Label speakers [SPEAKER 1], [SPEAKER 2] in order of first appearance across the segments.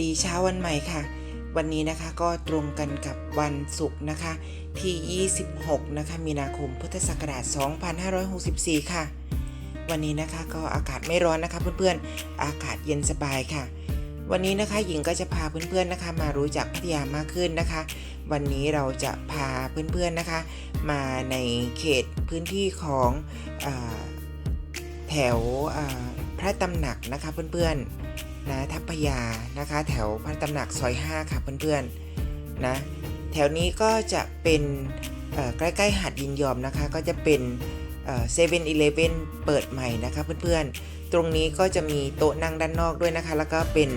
[SPEAKER 1] ดีเช้าวันใหม่ค่ะ วันนี้นะคะก็ตรงกันกับวันศุกร์นะคะที่ 26 นะคะ มีนาคมพุทธศักราช 2564 ค่ะ วันนี้นะคะก็อากาศไม่ร้อนนะคะ เพื่อนๆ อากาศเย็นสบายค่ะ วันนี้นะคะหญิงก็จะพาเพื่อนๆนะคะ มารู้จักพัทยามากขึ้นนะคะ วันนี้เราจะพาเพื่อนๆนะคะ มาในเขตพื้นที่ของอแถวพระตำหนักนะคะเพื่อนๆ นะทัพพยานะคะ แถวพระตำหนักซอย 5 ค่ะเพื่อนๆนะแถวนี้ก็จะเป็นใกล้ๆหาดยินยอมนะคะ ก็จะเป็นเซเว่นอีเลฟเว่นเปิดใหม่นะคะเพื่อนๆ ตรงนี้ก็จะมีโต๊ะนั่งด้านนอกด้วยนะคะ แล้วก็เป็น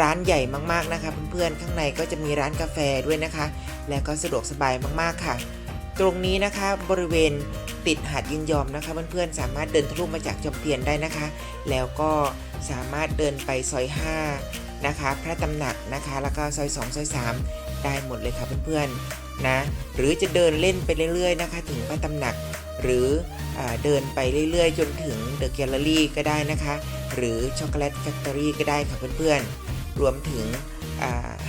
[SPEAKER 1] ร้านใหญ่มากๆนะคะเพื่อนๆ ข้างในก็จะมีร้านกาแฟด้วยนะคะ และก็สะดวกสบายมากๆค่ะ ตรงนี้นะคะบริเวณ ติดหาดยินยอมนะคะเพื่อนๆสามารถเดินทะลุมาจากจอมเทียนได้นะคะ แล้วก็สามารถเดินไปซอย5นะคะ พระตำหนักนะคะ แล้วก็ซอย2ซอย3 ได้หมดเลยค่ะเพื่อนๆนะหรือจะเดินเล่นไปเรื่อยๆนะคะ ถึงพระตำหนัก หรืออเดินไปเรื่อยๆ จนถึงเดอะแกลเลอรี่ก็ได้นะคะ หรือช็อกโกแลตแฟคทอรี่ก็ได้ค่ะเพื่อนๆรวมถึง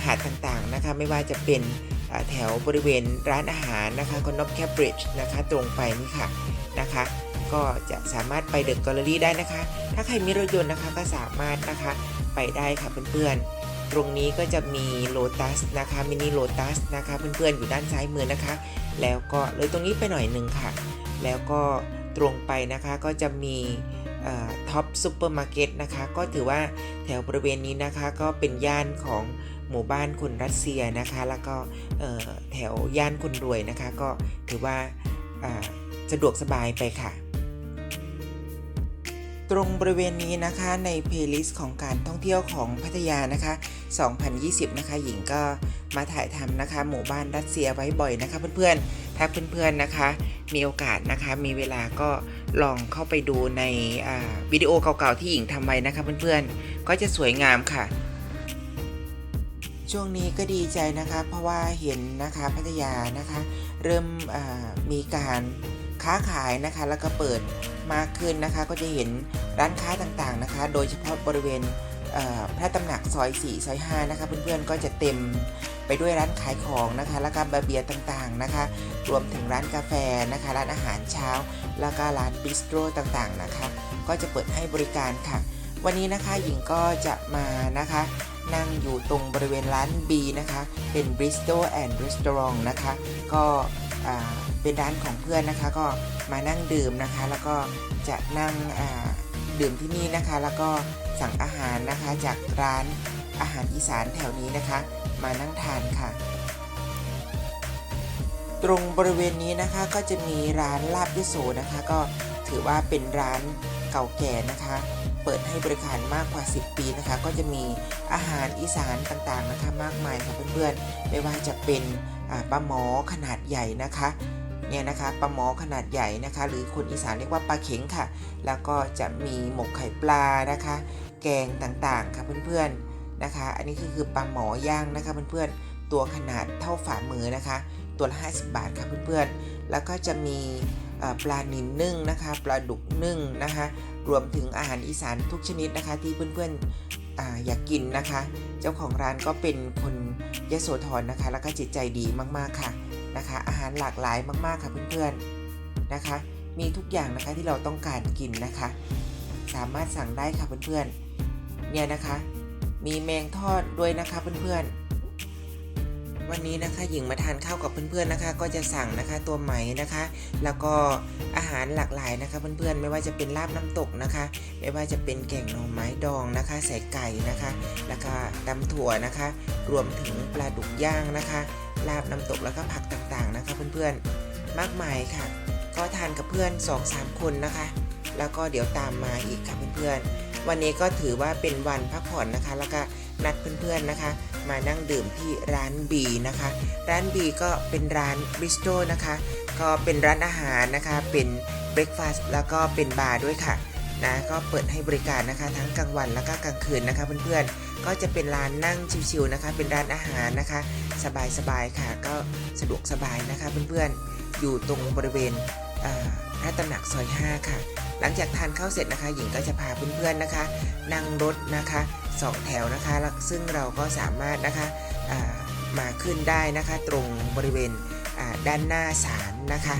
[SPEAKER 1] หาดต่างๆนะคะ ไม่ว่าจะเป็น แถวบริเวณร้านอาหารนะคะคอนอฟแคบริดจ์นะคะตรงไปนี่ค่ะนะคะก็จะสามารถไปเดอะแกลเลอรี่ได้นะคะ ถ้าใครมีรถยนต์นะคะก็สามารถนะคะไปได้ค่ะเพื่อนๆ ตรงนี้ก็จะมีโลตัสนะคะมินิโลตัสนะคะเพื่อนๆอยู่ด้านซ้ายมือนะคะ แล้วก็เลยตรงนี้ไปหน่อยหนึ่งค่ะ แล้วก็ตรงไปนะคะก็จะมีท็อปซูเปอร์มาร์เก็ตนะคะ ก็ถือว่าแถวบริเวณนี้นะคะก็เป็นย่านของ หมู่บ้านคนรัสเซียนะคะ แล้วก็แถวย่านคนรวยนะคะ ก็ถือว่าสะดวกสบายไปค่ะ ตรงบริเวณนี้นะคะในเพลย์ลิสต์ของการท่องเที่ยวของพัทยานะคะ 2020 นะคะ หญิงก็มาถ่ายทำนะคะ หมู่บ้านรัสเซียไว้บ่อยนะคะ เพื่อนๆ ถ้าเพื่อนๆนะคะ มีโอกาสนะคะ มีเวลาก็ลองเข้าไปดูในวิดีโอเก่าๆที่หญิงทำไว้นะคะเพื่อนๆ ก็จะสวยงามค่ะ ช่วงนี้ก็ดีใจนะคะเพราะว่าเห็นนะคะพัทยานะคะ เริ่มมีการค้าขายนะคะ แล้วก็เปิดมากขึ้นนะคะ ก็จะเห็นร้านค้าต่างๆนะคะ โดยเฉพาะบริเวณพระตำหนักซอย4ซอย5นะคะ เพื่อนๆก็จะเต็มไปด้วยร้านขายของนะคะ แล้วก็บาเบียต่างๆนะคะ รวมถึงร้านกาแฟนะคะ ร้านอาหารเช้า แล้วก็ร้านบิสโตรต่างๆนะคะ ก็จะเปิดให้บริการค่ะ วันนี้นะคะหญิงก็จะมานะคะ นั่งอยู่ตรงบริเวณร้าน B นะคะ เป็น Bristol and Restaurant นะคะ ก็เป็นร้านของเพื่อนนะคะ ก็มานั่งดื่มนะคะ แล้วก็จะนั่งดื่มที่นี่นะคะ แล้วก็สั่งอาหารนะคะจากร้านอาหารอีสานแถวนี้นะคะ มานั่งทานค่ะ ตรงบริเวณนี้นะคะก็จะมีร้านลาบยโสนะคะ ก็ถือว่าเป็นร้านเก่าแก่นะคะ เปิดให้บริการมากกว่า 10 ปีนะคะ ก็จะมีอาหารอีสานต่างๆนะคะมากมายค่ะเพื่อนๆ ไม่ว่าจะเป็นปลาหมอขนาดใหญ่นะคะเนี่ยนะคะปลาหมอขนาดใหญ่นะคะ หรือคนอีสานเรียกว่าปลาเข็งค่ะ แล้วก็จะมีหมกไข่ปลานะคะ แกงต่างๆค่ะเพื่อนๆนะคะ อันนี้คือคือปลาหมอย่างนะคะเพื่อนๆตัวขนาดเท่าฝ่ามือนะคะ ตัวละ50 บาทค่ะเพื่อนๆแล้วก็จะมีปลานิลนึ่งนะคะ ปลาดุกนึ่งนะคะ รวมถึงอาหารอีสานทุกชนิดนะคะ ที่เพื่อนๆออยากกินนะคะ เจ้าของร้านก็เป็นคนยโสธรนะคะ แล้วก็จิตใจดีมากๆค่ะนะคะ อาหารหลากหลายมากๆค่ะเพื่อนๆนะคะ มีทุกอย่างนะคะที่เราต้องการกินนะคะ สามารถสั่งได้ค่ะเพื่อนๆเนี่ยนะคะ มีแมงทอดด้วยนะคะเพื่อนๆ วันนี้นะคะหญิงมาทานข้าวกับเพื่อนๆนะคะ ก็จะสั่งนะคะตัวไหมนะคะ แล้วก็อาหารหลากหลายนะคะ เพื่อนๆไม่ว่าจะเป็นลาบน้ำตกนะคะ ไม่ว่าจะเป็นแกงหน่อไม้ดองนะคะใส่ไก่นะคะ แล้วก็ตำถั่วนะคะ รวมถึงปลาดุกย่างนะคะ ลาบน้ำตกแล้วก็ผักต่างๆนะคะ เพื่อนๆมากมายค่ะ ก็ทานกับเพื่อน2-3คนนะคะ แล้วก็เดี๋ยวตามมาอีกค่ะเพื่อนๆวันนี้ก็ถือว่าเป็นวันพักผ่อนนะคะ แล้วก็นัดเพื่อนๆนะคะ มานั่งดื่มที่ร้านบีนะคะ ร้านบีก็เป็นร้านบริสโตนะคะ ก็เป็นร้านอาหารนะคะ เป็นเบรคฟาสต์แล้วก็เป็นบาร์ด้วยค่ะนะก็เปิดให้บริการนะคะ ทั้งกลางวันแล้วก็กลางคืนนะคะเพื่อนๆ ก็จะเป็นร้านนั่งชิวๆนะคะ เป็นร้านอาหารนะคะ สบายๆค่ะก็สะดวกสบายนะคะเพื่อนๆ อยู่ตรงบริเวณพระตำหนักซอย 5 ค่ะ หลังจากทานข้าวเสร็จนะคะ หญิงก็จะพาเพื่อนๆนะคะ นั่งรถนะคะ สองแถวนะคะซึ่งเราก็สามารถนะคะามาขึ้นได้นะคะตรงบริเวณด้านหน้าศาลนะคะ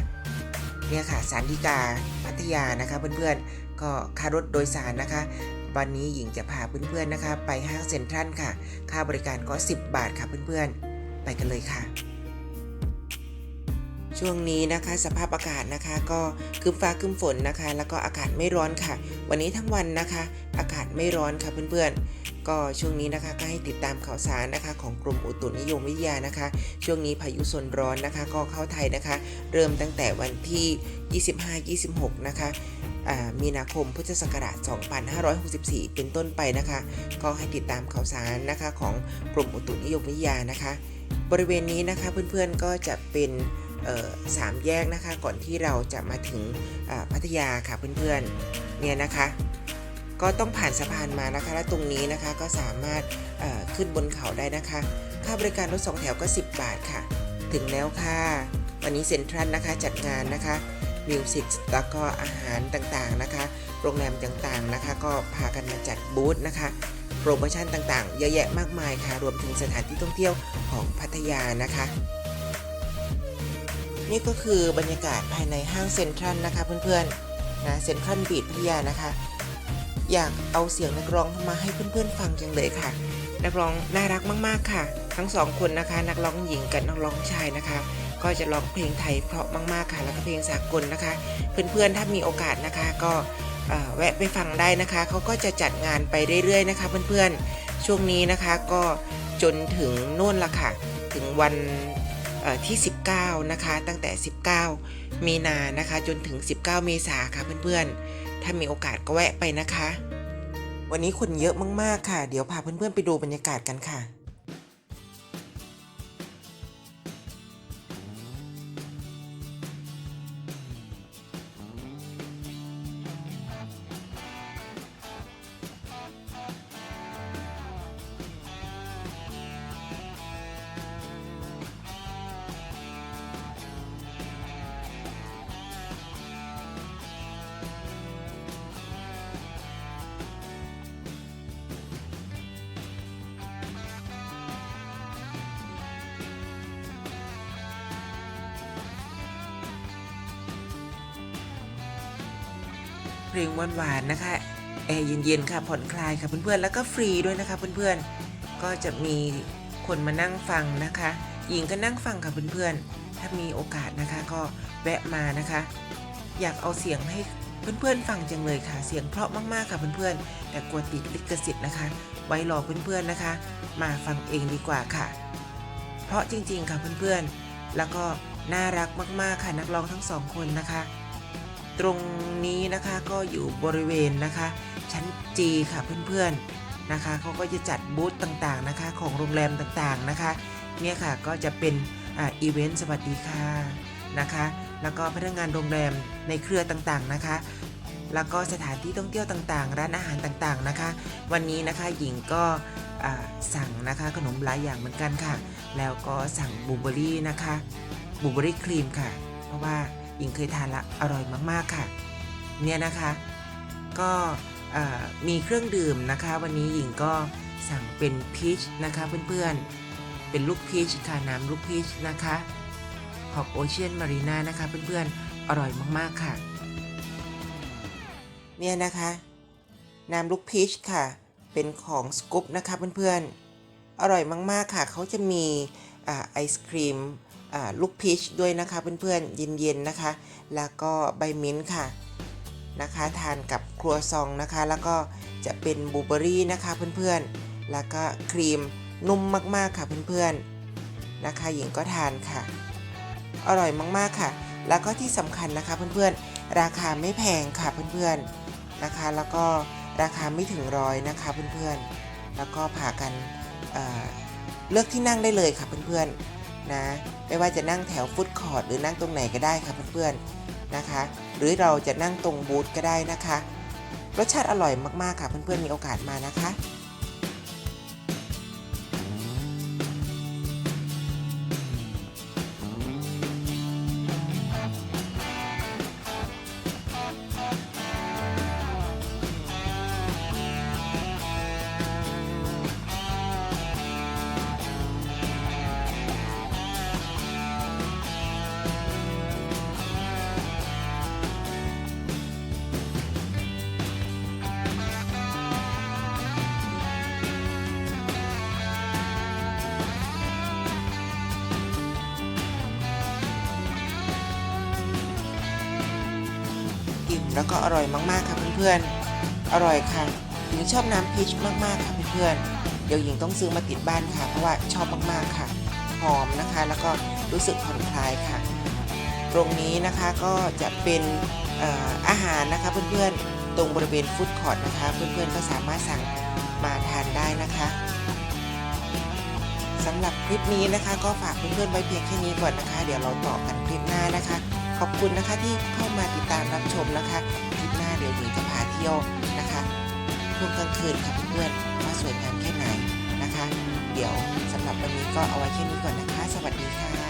[SPEAKER 1] เนี่ยค่ะศาลฎีกาพัทยานะคะเพื่อนๆก็ค่ารถโดยสารนะคะ วันนี้หญิงจะพาเพื่อนๆนะคะ ไปห้างเซ็นทรัลค่ะ ค่าบริการก็ 10 บาทค่ะเพื่อนๆ ไปกันเลยค่ะ ช่วงนี้นะคะสภาพอากาศนะคะ ก็คึมฟ้าคึมฝนนะคะ แล้วก็อากาศไม่ร้อนค่ะ วันนี้ทั้งวันนะคะ อากาศไม่ร้อนค่ะเพื่อนๆ ก็ช่วงนี้นะคะก็ให้ติดตามข่าวสารนะคะของกรมอุตุนิยมวิทยานะคะ ช่วงนี้พายุโซนร้อนนะคะ ก็เข้าไทยนะคะ เริ่มตั้งแต่วันที่ 25-26 นะคะมีนาคมพุทธศักราช 2564 เป็นต้นไปนะคะ ก็ให้ติดตามข่าวสารนะคะของกรมอุตุนิยมวิทยานะคะ บริเวณนี้นะคะเพื่อนๆก็จะเป็นสามแยกนะคะ ก่อนที่เราจะมาถึงพัทยาค่ะเพื่อนๆเนี่ยนะคะ ก็ต้องผ่านสะพานมานะคะ และตรงนี้นะคะก็สามารถขึ้นบนเขาได้นะคะ ค่าบริการรถสองแถวก็ 10 บาทค่ะ ถึงแล้วค่ะ วันนี้เซ็นทรัลนะคะจัดงานนะคะมิวสิกแล้วก็อาหารต่างๆนะคะ โรงแรมต่างๆนะคะ ก็พากันมาจัดบูธนะคะ โปรโมชั่นต่างๆ เยอะแยะมากมายค่ะ รวมถึงสถานที่ท่องเที่ยวของพัทยานะคะ นี่ก็คือบรรยากาศภายในห้างเซ็นทรัลนะคะเพื่อนๆนะเซ็นทรัลบีดพัทยานะคะ อยากเอาเสียงนักร้องมาให้เพื่อนๆฟังจังเลยค่ะ นักร้องน่ารักมากๆค่ะ ทั้งสองคนนะคะ นักร้องหญิงกับนักร้องชายนะคะ ก็จะร้องเพลงไทยเพราะมากๆค่ะ แล้วก็เพลงสากลนะคะ เพื่อนๆถ้ามีโอกาสนะคะ ก็แวะไปฟังได้นะคะ เขาก็จะจัดงานไปเรื่อยๆนะคะ เพื่อนๆช่วงนี้นะคะก็จนถึงนู่นละค่ะ ถึงวัน ที่ 19 นะคะ ตั้งแต่ 19 มีนานะคะ จนถึง 19 เมษาค่ะเพื่อนๆ ถ้ามีโอกาสก็แวะไปนะคะ วันนี้คนเยอะมากๆค่ะ เดี๋ยวพาเพื่อนๆไปดูบรรยากาศกันค่ะ เพลงหวานๆนะคะแอร์เย็นๆค่ะผ่อนคลายค่ะเพื่อนๆแล้วก็ฟรีด้วยนะคะเพื่อนๆก็จะมีคนมานั่งฟังนะคะ หญิงก็นั่งฟังค่ะเพื่อนๆ ถ้ามีโอกาสนะคะก็แวะมานะคะ อยากเอาเสียงให้เพื่อนๆฟังจังเลยค่ะ เสียงเพราะมากๆค่ะเพื่อนๆ แต่กลัวติดลิขสิทธิ์นะคะ ไว้รอเพื่อนๆนะคะ มาฟังเองดีกว่าค่ะ เพราะจริงๆค่ะเพื่อนๆ แล้วก็น่ารักมากๆค่ะนักร้องทั้งสองคนนะคะ ตรงนี้นะคะก็อยู่บริเวณนะคะ ชั้นจีค่ะเพื่อนๆนะคะเขาก็จะจัดบูธต่างๆนะคะ ของโรงแรมต่างๆนะคะ เนี่ยค่ะก็จะเป็นอ่าอีเวนต์สวัสดีค่ะนะคะ แล้วก็พนักงานโรงแรมในเครือต่างๆนะคะ แล้วก็สถานที่ท่องเที่ยวต่างๆ ร้านอาหารต่างๆนะคะ วันนี้นะคะหญิงก็อ่าสั่งนะคะขนมหลายอย่างเหมือนกันค่ะ แล้วก็สั่งบลูเบอรี่นะคะบลูเบอรี่ครีมค่ะ เพราะว่า หญิงเคยทานและอร่อยมากๆค่ะ เนี่ยนะคะก็มีเครื่องดื่มนะคะ วันนี้หญิงก็สั่งเป็นพีชนะคะเพื่อนๆ เป็นลูกพีชค่ะน้ำลูกพีชนะคะของโอเชียนมารีน่านะคะเพื่อนๆ อร่อยมากๆค่ะ เนี่ยนะคะ น้ำลูกพีชค่ะ เป็นของสกู๊ปนะคะเพื่อนๆ อร่อยมากๆค่ะ เขาจะมีอไอศครีม ลูกพีชด้วยนะคะเพื่อนๆเย็นๆนะคะ แล้วก็ใบมิ้นท์ค่ะนะคะทานกับครัวซองนะคะ แล้วก็จะเป็นบูเบอรี่นะคะเพื่อนๆ แล้วก็ครีมนุ่มมากๆค่ะเพื่อนๆนะคะหญิงก็ทานค่ะ อร่อยมากๆค่ะ แล้วก็ที่สำคัญนะคะเพื่อนๆ ราคาไม่แพงค่ะเพื่อนๆนะคะ แล้วก็ราคาไม่ถึงร้อยนะคะเพื่อนๆ แล้วก็พากันเเลือกที่นั่งได้เลยค่ะเพื่อนๆ นะ ไม่ว่าจะนั่งแถวฟุตคอร์ดหรือนั่งตรงไหนก็ได้ค่ะเพื่อนๆนะคะ หรือเราจะนั่งตรงบูธก็ได้นะคะ รสชาติอร่อยมากๆค่ะเพื่อนๆมีโอกาสมานะคะ แล้วก็อร่อยมากๆค่ะเพื่อนๆ อร่อยค่ะหญิงชอบน้ำพีชมากๆค่ะเพื่อนๆ เดี๋ยวหญิงต้องซื้อมาติดบ้านค่ะ เพราะว่าชอบมากๆค่ะ หอมนะคะ แล้วก็รู้สึกผ่อนคลายค่ะ ตรงนี้นะคะก็จะเป็นเอ่ออาหารนะคะเพื่อนๆ ตรงบริเวณฟู้ดคอร์ทนะคะ เพื่อนๆ ก็สามารถสั่งมาทานได้นะคะสำหรับคลิปนี้นะคะ ก็ฝากเพื่อนๆไว้เพียงแค่นี้ก่อนนะคะ เดี๋ยวเราต่อกันคลิปหน้านะคะ ขอบคุณนะคะที่เข้ามาติดตามรับชมนะคะคลิปหน้าเดี๋ยวหนูจะพาเที่ยวนะคะช่วงกลางคืนค่ะเพื่อนๆว่าสวยงามแค่ไหนนะคะ เดี๋ยวสำหรับวันนี้ก็เอาไว้แค่นี้ก่อนนะคะ สวัสดีค่ะ